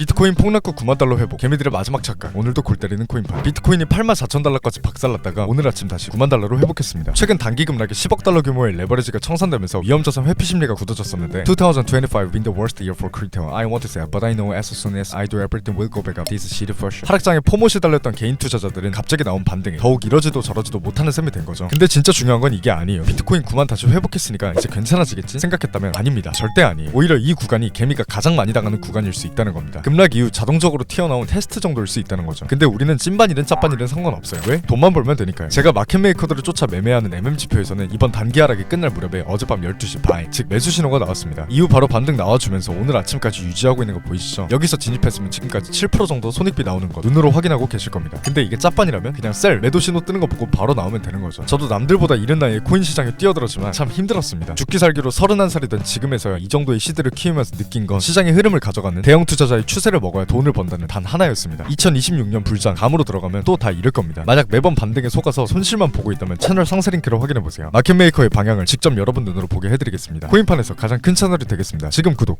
비트코인 폭락 후 9만 달러 회복. 개미들의 마지막 착각. 오늘도 골 때리는 코인판 비트코인이 8만 4천 달러까지 박살났다가 오늘 아침 다시 9만 달러로 회복했습니다. 최근 단기 급락에 10억 달러 규모의 레버리지가 청산되면서 위험자산 회피 심리가 굳어졌었는데 2025 been the worst year for crypto. I want to say but I know as soon as I do everything will go back up. This is shit for sure. 하락장에 포못이 달렸던 개인 투자자들은 갑자기 나온 반등에 더욱 이러지도 저러지도 못하는 셈이 된 거죠. 근데 진짜 중요한 건 이게 아니에요. 비트코인 9만 다시 회복했으니까 이제 괜찮아지겠지 생각했다면 아닙니다. 절대 아니에요. 오히려 이 구간이 개미가 가장 많이 당하는 구간일 수 있다는 겁니다 급락 이후 자동적으로 튀어나온 테스트 정도일 수 있다는 거죠. 근데 우리는 찐반이든 짭반이든 상관없어요. 왜? 돈만 벌면 되니까요. 제가 마켓 메이커들을 쫓아 매매하는 MM 지표에서는 이번 단기 하락이 끝날 무렵에 어젯밤 12시 반, 즉 매수 신호가 나왔습니다. 이후 바로 반등 나와주면서 오늘 아침까지 유지하고 있는 거 보이시죠? 여기서 진입했으면 지금까지 7% 정도 손익비 나오는 거 눈으로 확인하고 계실 겁니다. 근데 이게 짭반이라면 그냥 셀 매도 신호 뜨는 거 보고 바로 나오면 되는 거죠. 저도 남들보다 이른 나이에 코인 시장에 뛰어들었지만 참 힘들었습니다. 죽기 살기로 31살이 된 지금에서야 이 정도의 시대를 키우면서 느낀 건 시장의 흐름을 가져가는 대형 투자자의 추 세를 먹어야 돈을 번다는 단 하나였습니다. 2026년 불장 감으로 들어가면 또다 잃을 겁니다. 만약 매번 반등에 속아서 손실만 보고 있다면 채널 상세 링크를 확인해 보세요. 마켓메이커의 방향을 직접 여러분 눈으로 보게 해드리겠습니다. 코인판에서 가장 큰 채널이 되겠습니다. 지금 구독